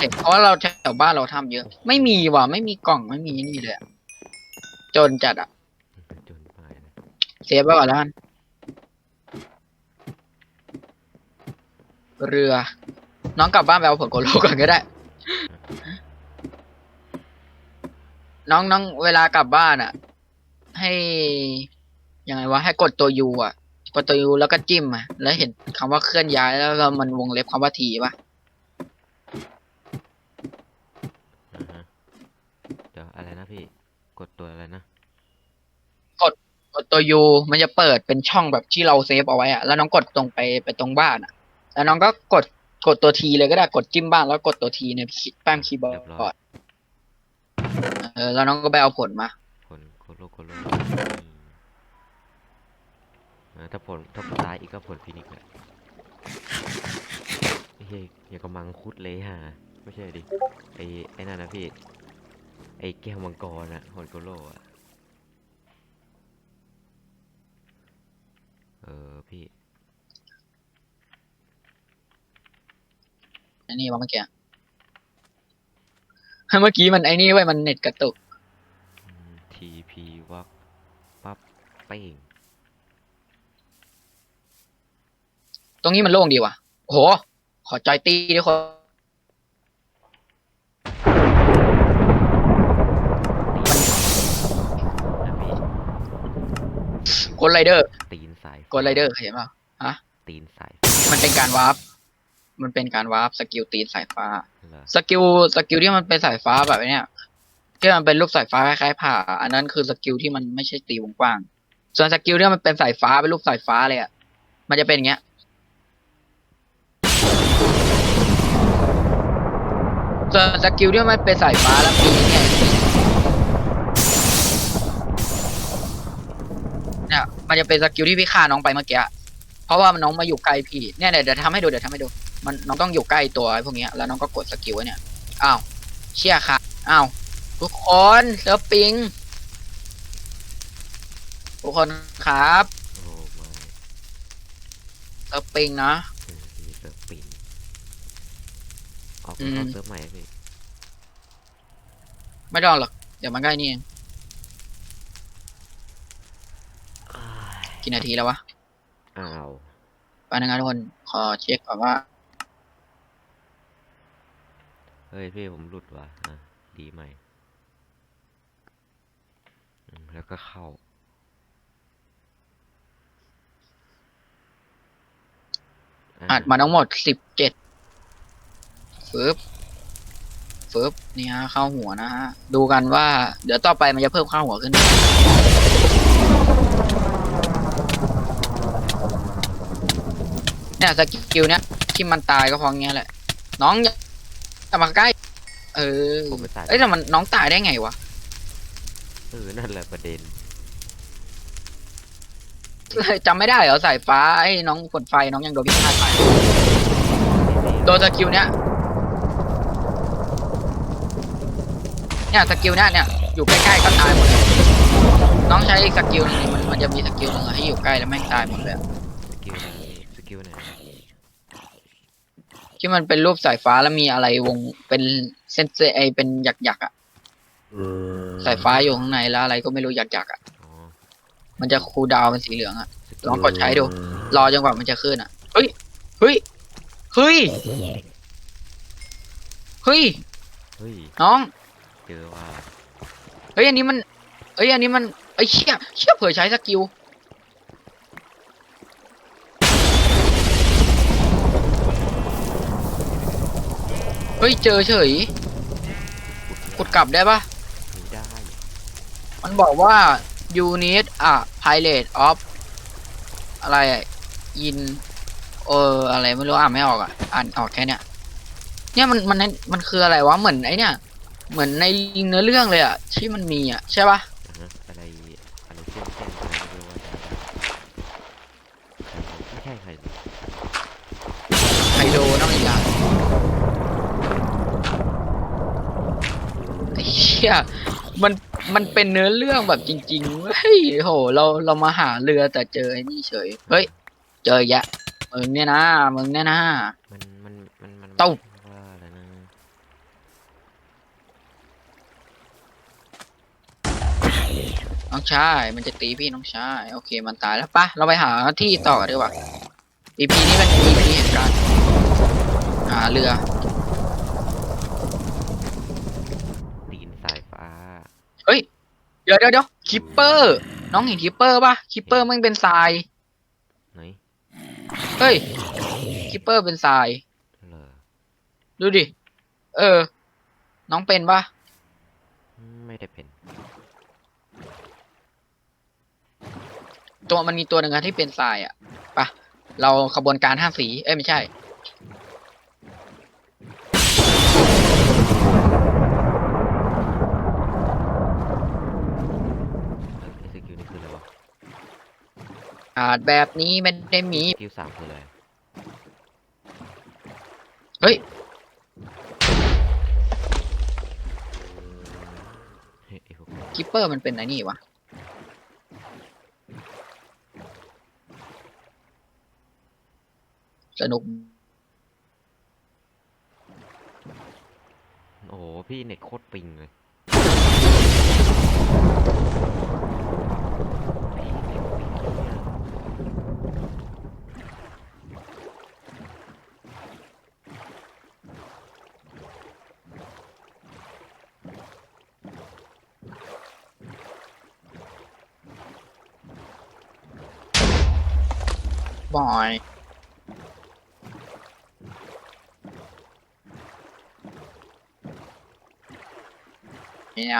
เห็นเพราะว่าเราแถวบ้านเราทำเยอะ ไม่มีว่ะไม่มีกล่องไม่มีนี่เลยอะจนจัดอะจนไปนะเซฟไว้ก่อนแล้วกันเรือ น้องกลับบ้านไปเอาผลโกโลก่อนก็ได้ น้องน้องเวลากลับบ้านอะให้ยังไงวะให้กดตัวยูอะกดตัวยูแล้วก็จิ้มอะแล้วเห็นคำว่าเคลื่อนย้ายแล้วก็มันวงเล็บคำว่าทีปะ อ่าฮะเดี๋ยวอะไร นะพี่ กดตัวอะไรนะ กดตัวยูมันจะเปิดเป็นช่องแบบที่เราเซฟเอาไว้อะแล้วน้องกดตรงไปไปตรงบ้านอะแล้วน้องก็กดกดตัวทีเลยก็ได้กดจิ้มบ้านแล้วกดตัวทีในแป้นคีย์บอเรียบร้ร์อยดเออแล้วน้องก็ไปเอาผลมาคนโคโลโคโลอ่าถ้าผลถ้าผลตายอีกก็ผลฟินิกส์แหละเฮ้ยอย่ากำมังคุดเลยฮะไม่ใช่ดิไอไอ้นั่นนะพี่ ไอแก้วมังกรอะผลโคโลอะเออพี่ ไอ้นี่วะเมื่อกี้ เมื่อกี้มันไอ้นี่ไว้ยมันเน็ตกระตุก ทีพีวับปั๊บเป้งตรงนี้มันโล่งดีว่ะ โอ้โห ขอจอยตีด้วยคน นะพี่ กดไรเดอร์ตีนสายกดไรเดอร์เห็นป่ะตีนสายมันเป็นการวาร์ปมันเป็นการวาร์ปสกิลตีนสายฟ้าเหรอสกิลสกิลที่มันเป็นสายฟ้าแบบเนี้ยที่มันเป็นรูปสายฟ้าคล้ายๆผ่า อันนั้นคือสกิลที่มันไม่ใช่ตีวงกว้าง ส่วนสกิลที่มันเป็นสายฟ้าเป็นรูปสายฟ้าเลยอะมันจะเป็นอย่างเงี้ยส่วนสกิลที่มันเป็นสายฟ้าแล้วมีเนี่ย มันจะเป็นสกิลที่พี่ฆ่าน้องไปเมื่อกี้อะเพราะว่าน้องมาอยู่ใกล้พี่เนี่ยเดี๋ยวเดี๋ยวทำให้ดูเดี๋ยวทำให้ดู มันน้องต้องอยู่ใกล้ตัวไอ้พวกเนี้ยแล้วน้องก็กดสกิลไว้เนี่ย อ้าว เชี่ยค่ะ อ้าว ทุกคนเซิร์ฟปิง ทุกคนครับโอ้ไม่เซิร์ฟปิงนะ เออมีเซิร์ฟปินออกอืม เข้าเซิร์ฟใหม่พี่ไม่ต้องหรอก เดี๋ยวมันใกล้นี่เอง อ้าย กี่นาทีแล้ววะ อ้าว ไปนะงานทุกคน ขอเช็คก่อนว่า เฮ้ยพี่ผมหลุดว่ะอะดีใหม่อืมแล้วก็เข้า อัดมาทั้งหมดสิบเจ็ดฟึบฟึบนี่ฮะเข้าหัวนะฮะ ดูกันว่า เดี๋ยวต่อไปมันจะเพิ่มเข้าหัวขึ้น เนี่ยสกิลเนี้ยที่มันตายก็เพราะงี้แหละ น้องอย่าอย่ามาใกล้ เออผมไปตาย เอ้ยแต่มันน้องตายได้ไงวะ เออ นั่นแหละประเด็น จำไม่ได้เหรอสายฟ้าไอ้น้องกดไฟน้องยังโดนพิฆาตไปโดนสกิลเนี้ยเนี่ยสกิลเนี้ยเนี่ยอยู่ใกล้ๆก็ตายหมดเลยน้องใช้อีกสกิลหนึงมันมันจะมีสกิลหนึ่งอะให้อยู่ใกล้แล้วแม่งตายหมดเลยอะ สกิลไหนสกิลไหน ที่มันเป็นรูปสายฟ้าแล้วมีอะไรวงเป็นเส้นเอเป็นหยักๆอะสายฟ้าอยู่ข้างในแล้วอะไรก็ไม่รู้หยักๆอะอ๋อมันจะคูลดาวน์เป็นสีเหลืองอะสกิลองกดใช้ดู รอจนกว่ามันจะขึ้นอะเฮ้ยเฮ้ยเฮ้ยเฮ้ยเฮ้ยน้องเจอว่าเฮ้ยอันนี้มันเฮ้ยอันนี้มันไอ้ยเชี่ยเชี่ยเผยใช้สกิล เฮ้ยเจอเฉยกดกลับได้ปะไม่ได้มันบอกว่า you need a pilot of อะไรอะอินเอออะไรไม่รู้อ่านไม่ออกอะอ่านออกแค่เนี้ยเนี่ยมันมันมันคืออะไรวะเหมือนไอเนี่ย เหมือนในเนื้อเรื่องเลยอะที่มันมีอะใช่ปะี่ยมันมันเป็นเนื้อเรื่องแบบจริงๆเฮ้ยโห เราเรามาหาเรือแต่เจอไอ้นี่เฉย เฮ้ย เจอแยะมึงเนี่ยนะมึงเนี่ยนะ มันมันมันมันตุ๊ว่น้องชายมันจะตีพี่น้องชายโอเค มันตายแล้วปะเราไปหาที่ต่อดีกว่าไอพีนี้เป็น EP เหตุการณ์หาเรือ เดี๋ยวเดี๋ยวเดี๋ยวคิปเปอร์ น้องเห็นคิปเปอร์ปะคิปเปอร์มันเป็นทรายไหนเฮ้ยคิปเปอร์เป็นทรายเหรอดูดิ เออ น้องเป็นปะอืมไม่ได้เป็น ตัวมันมีตัวหนึ่งอะที่เป็นทรายอะปะเราขบวนการห้าสี เอ้ยไม่ใช่ ไอสกิลนี่คืออะไรวะ อาจแบบนี้ไม่ได้มีสกิลสามคืออะไรเฮ้ย เฮ้ยไอ้พวกคิปเปอร์มันเป็นไอ้นี่วะ สนุก โอ้โหพี่เน็ตโคตรปิงเลยพี่เน็ตปิงเนี่ย บอยเนี่ย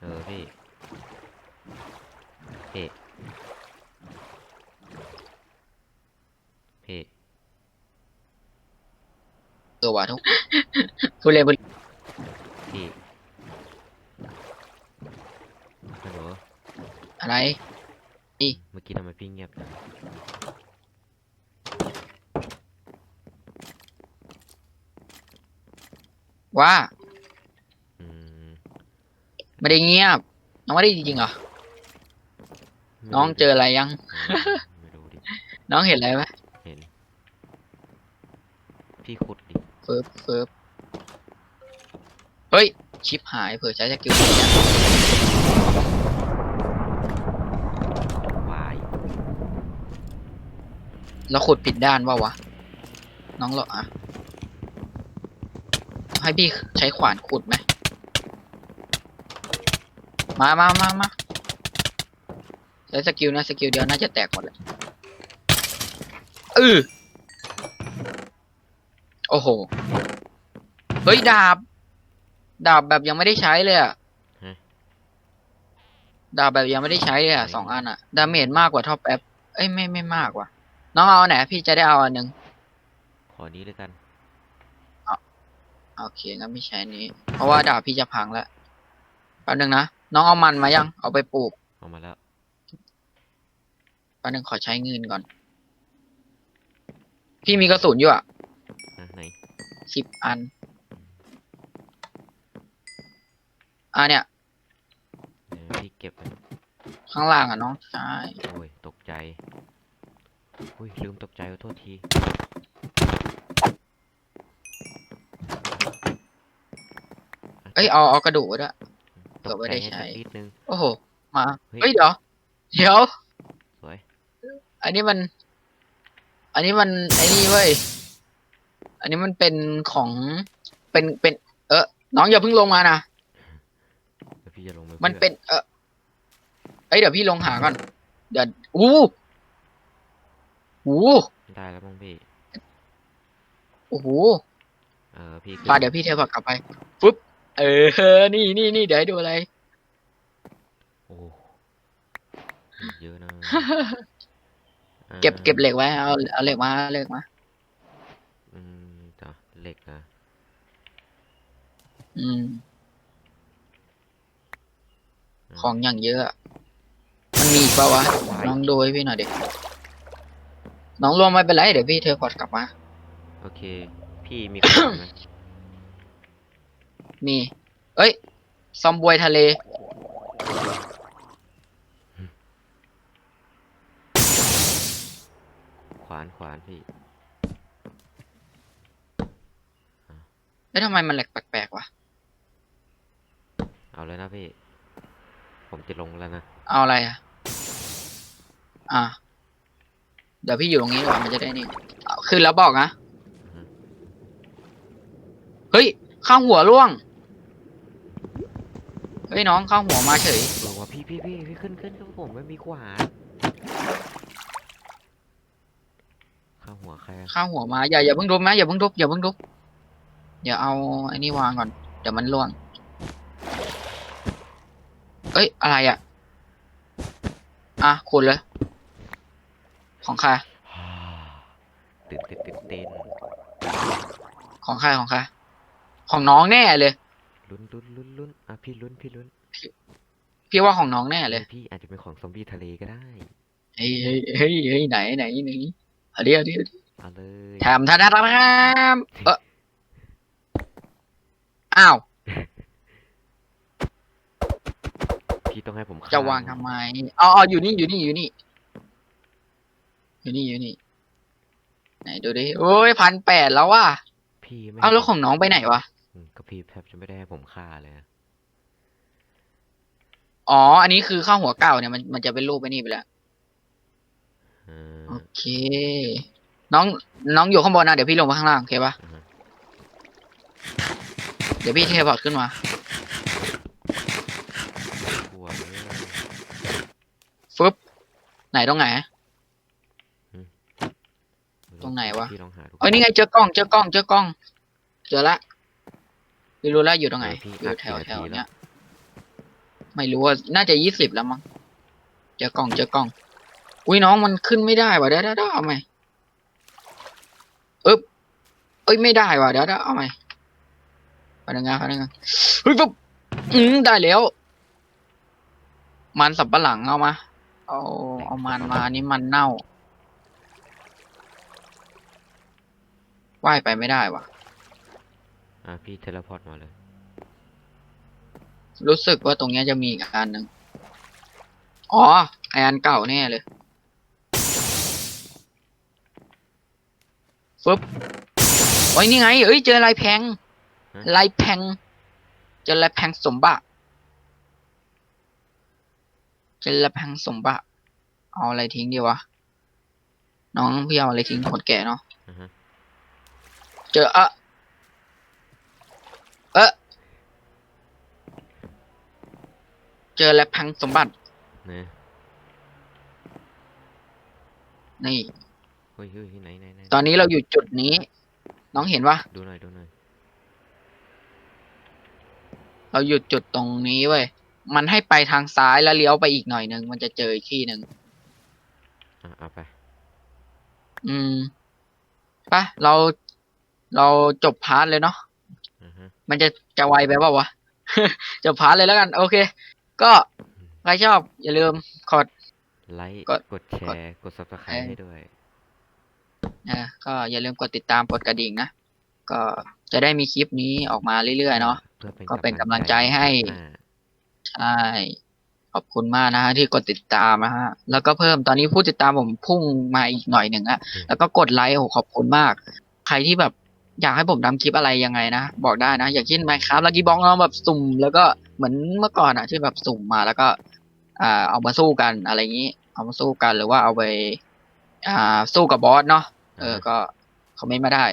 เออ พี่พี่พี่เออว่ะทุกผู้เล่นผู้พี่ฮัลโหลอะไรเมื่อกี้ทำไมพี่เงียบจังว่าอืมไม่ได้เงียบ น้องไม่ได้จริงๆเหรอ ไม่น้องรู้ดิเจออะไรยังเออไม่รู้ดิน้องเห็นอะไรไหมเห็น พี่ขุดดิเฟิร์บเฟิร์บเฮ้ย ชิปหายเผื่อใช้สกิลนี้นะวายแล้วขุดผิดด้านว่าวะ น้องเหรออะให้พี่ใช้ขวานขุดไหม มามามามาใช้สกิลนะสกิลเดียวน่าจะแตกหมดเลยเออ โอ้โห เฮ้ย ดาบ ดาบแบบยังไม่ได้ใช้เลยอะฮะ ดาบแบบยังไม่ได้ใช้เลยอะสองอันอะดาเมจมากกว่าท็อปแอปเอ้ยไม่ไม่มากว่ะ น้องเอาอันไหนพี่จะได้เอาอันหนึ่งขอนี้เลยกัน โอเคงั้นไม่ใช้อันนี้ เพราะว่าดาบพี่จะพังแล้วแป๊บนึงนะ น้องเอามันมายัง เอาไปปลูก เอามาแล้ว แป๊บนึงขอใช้เงินก่อน พี่มีกระสุนอยู่อะนะไหน สิบอัน อะเนี่ยเดี๋ยวพี่เก็บไว้ข้างล่างอะน้องใช่โอ้ยตกใจ อุ้ยลืมตกใจขอโทษทีเอ้ยเอาเอากระดูกไว้ด้วยตเผื่อกไว้ใจได้ให้ใช้สักนิดนึง โอ้โห มา เฮ้ย เฮ้ยเดี๋ยวเดี๋ยว สวย อันนี้มัน อันนี้มันไอ้นี่เว้ย อันนี้มันเป็นของเป็นเป็น เออน้องอย่าเพิ่งลงมานะเดี๋ยวพี่จะลงไปมันพื่อเป็น เออเอ้ยเดี๋ยวพี่ลงหาก่อน เดี๋ยวอู้หูได้แล้วบ้างพี่โอ้โหเออพี่ปาเดี๋ยวพี่เทพกลับไปปุ๊บเออ นี่นี่นี่เดี๋ยวให้ดูอะไรโอ้เยอะนะเก็บอ่าเก็บเหล็กไว้เอาเอาเหล็กมาเอาเหล็กมาอืมจ้ะ เหล็กนะ อืม ของอย่างเยอะ มันมีปะวะ น้องดูให้พี่หน่อยเด็กน้องรวมไม่เป็นไร เดี๋ยวพี่เธอพอดกลับมา โอเค พี่มีของมี เอ้ย ซอมบวยทะเล ขวานขวานพี่ แล้วทำไมมันแหลกแปลกๆวะ เอาเลยนะพี่ ผมจะลงแล้วนะ เอาอะไรอะ อะ เดี๋ยวพี่อยู่ตรงนี้ดีกว่ามันจะได้นี่เอาขึ้นแล้วบอกนะอือฮึเฮ้ย ข้างหัวร่วง เฮ้ยน้องข้างหัวมาเฉยลงว่าพี่พี่พี่พี่ขึ้นขึ้นขึ้นผมไม่มีขวานข้างหัวใครอะข้างหัวมาอย่าอย่าเพิ่งทุบนะอย่าเพิ่งทุบอย่าเพิ่งทุบ เดี๋ยวเอาไอ้นี่วางก่อน เดี๋ยวมันร่วง เอ้ย อะไรอะ อะขุดเลย ของใครฮ่าตื่นเต้นตื่นเต้นของใครของใคร ของน้องแน่เลย ลุ้นลุ้นลุ้นลุ้นอะพี่ลุ้นพี่ลุ้นพี่ว่าของน้องแน่เลย พี่อาจจะเป็นของซอมบี้ทะเลก็ได้ เฮ้ยเฮ้ยเฮ้ยเฮ้ยไหนไหนไหนเอาดี๋ยวเดี๋ยวเอาเลยทำทำทำทำทำเออ อ้าว พี่ต้องให้ผมฆ่จะวางทำไมอ๋ออ๋ออยู่นี่อยู่นี่อยู่นี่ อยู่นี่อยู่นี่ ไหนดูดิโอ้ยพันแปดแล้วว่ะพี่ไม่เอ้าแล้วให้ของน้องไปไหนวะ อืมก็พี่แทบจะไม่ได้ให้ผมฆ่าเลยอะอ๋อ อันนี้คือข้าวหัวเก่าเนี่ยมันมันจะเป็นรูปไปนี่ไปแล้ว เออโอเค น้องน้องอยู่ข้างบนนะ เดี๋ยวพี่ลงมาข้างล่าง โอเคปะอ่าฮะเดี๋ยวพี่เทพอร์ตขึ้นมา กลัวเลยฟึบไหนตรงไหน ตรงไหนวะ พี่ลองหาดู เอ้ยนี่ไงเจอกล้องเจอกล้องเจอกล้อง เจอละไม่รู้แล้วอยู่ตรงไหนเพี่อยู่อัดแถวกี่แถวนาที เนี้แล้ยไม่รู้ว่าน่าจะยี่สิบแล้วมั้งเจอกล้องเจอกล้อง อุ้ยน้องมันขึ้นไม่ได้ว่ะเดี๋ยวเดี๋ยวเดี๋ยวเอาใหม่อึ๊บเอ้ยไม่ได้ว่ะเดี๋ยวเดี๋ยวเอาใหม่ พนักงานพนักงานเฮ้ยปุ๊บอืมได้แล้ว มันสับปะหลังเอามา เอาเอามันมาอันนี้มันเน่าว่ายไปไม่ได้ว่ะ อะพี่เทเลพอร์ตมาเลย รู้สึกว่าตรงเนี้ยจะมีอีกอันหนึ่งอ๋อไออันเก่าแน่เลยฟึบโอ้ยนี่ไง เอ้ยเจอลายแพง ฮะลายแพงเจอลายแพงสมบัติเจอลายแพงสมบัติเอาอะไรทิ้งดีวะน้องพี่เอาอะไรทิ้งคนแก่เนาะอ่าฮะเจออะเอะเจอแล้วพังสมบัติเนี่ยนี่เฮ้ยเฮ้ยไหนไหนไหนตอนนี้เราอยู่จุดนี้ น้องเห็นปะดูหน่อยดูหน่อย เราหยุดจุดตรงนี้เว้ย มันให้ไปทางซ้ายแล้วเลี้ยวไปอีกหน่อยหนึ่งมันจะเจออีกที่หนึ่งอะเอาไป อืมปะเราเราจบพาร์ทเลยเนาะอ่าฮะมันจะจะไวไปเปล่าวะ จบพาร์ทเลยแล้วกัน โอเค ก็ใครชอบ อย่าลืมกด ไลค์ กดกดแชร์ กด subscribe เออให้ด้วย นะก็อย่าลืมกดติดตามกดกระดิ่งนะ ก็จะได้มีคลิปนี้ออกมาเรื่อยๆเนาะเพื่อเป็นก็เป็นกำลังใจให้อ่าใช่ขอบคุณมากนะฮะที่กดติดตามนะฮะแล้วก็เพิ่มตอนนี้ผู้ติดตามผมพุ่งมาอีกหน่อยหนึ่งอะแล้วก็กดไลค์โอ้โหขอบคุณมาก ใครที่แบบอยากให้ผมทำคลิปอะไรยังไงนะ บอกได้นะ อยากขึ้นไมครับลักกี้บองเราแบบสุ่ม แล้วก็เหมือนเมื่อก่อนอะที่แบบสุ่มมาแล้วก็ อ่าเอามาสู้กันอะไรอย่างนี้ เอามาสู้กันหรือว่าเอาไป อ่าสู้กับบอสเนาะเออก็คอมเมนต์มาได้